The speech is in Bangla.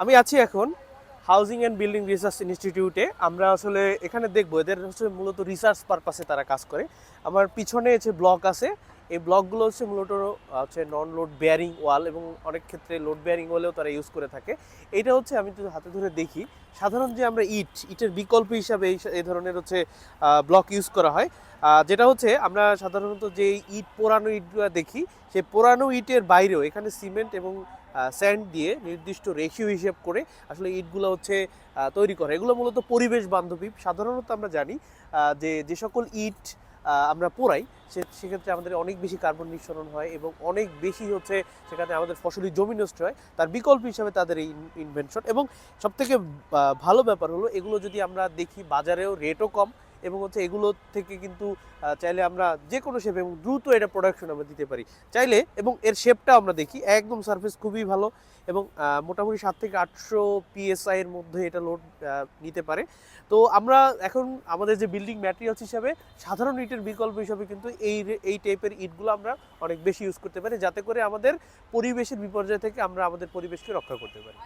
আমি আছি এখন হাউজিং অ্যান্ড বিল্ডিং রিসার্চ ইনস্টিটিউটে আমরা আসলে এখানে দেখব, এদের হচ্ছে মূলত রিসার্চ পারপাসে তারা কাজ করে। আমার পিছনে হচ্ছে ব্লক আছে, এই ব্লকগুলো হচ্ছে মূলত, হচ্ছে নন লোড বেয়ারিং ওয়াল এবং অনেক ক্ষেত্রে লোড বেয়ারিং ওয়ালেও তারা ইউজ করে থাকে। এটা হচ্ছে আমি যদি হাতে ধরে দেখি। সাধারণ যে আমরা ইট, ইটের বিকল্প হিসাবে এই ধরনের হচ্ছে ব্লক ইউজ করা হয়। যেটা হচ্ছে আমরা সাধারণত যে ইট, পোড়ানো ইটগুলো দেখি, সেই পোড়ানো ইটের বাইরেও এখানে সিমেন্ট এবং স্যান্ড দিয়ে নির্দিষ্ট রেশিও হিসেব করে আসলে ইটগুলো হচ্ছে তৈরি করে। এগুলো মূলত পরিবেশ বান্ধবী। সাধারণত আমরা জানি যে যে সকল ইট আমরা পোড়াই, সে, সেক্ষেত্রে আমাদের অনেক বেশি কার্বন নিঃসরণ হয় এবং অনেক বেশি হচ্ছে সেখানে আমাদের ফসলি জমি নষ্ট হয়। তার বিকল্প হিসাবে তাদের এই ইনভেনশন এবং সবথেকে ভালো ব্যাপার হলো এগুলো যদি আমরা দেখি বাজারেও রেটও কম এবং হচ্ছে এগুলো থেকে কিন্তু চাইলে আমরা যে কোনো শেপ এবং দ্রুত এটা প্রোডাকশন আমরা দিতে পারি। চাইলে এবং এর শেপটা আমরা দেখি, একদম সারফেস খুবই ভালো এবং মোটামুটি সাত থেকে আটশো পিএসআই এর মধ্যে এটা লোড নিতে পারে। তো আমরা এখন আমাদের যে বিল্ডিং ম্যাটেরিয়ালস হিসাবে সাধারণ ইটের বিকল্প হিসাবে কিন্তু এই এই টাইপের ইটগুলো আমরা অনেক বেশি ইউজ করতে পারি, যাতে করে আমাদের পরিবেশের বিপর্যয় থেকে আমরা আমাদের পরিবেশকে রক্ষা করতে পারি।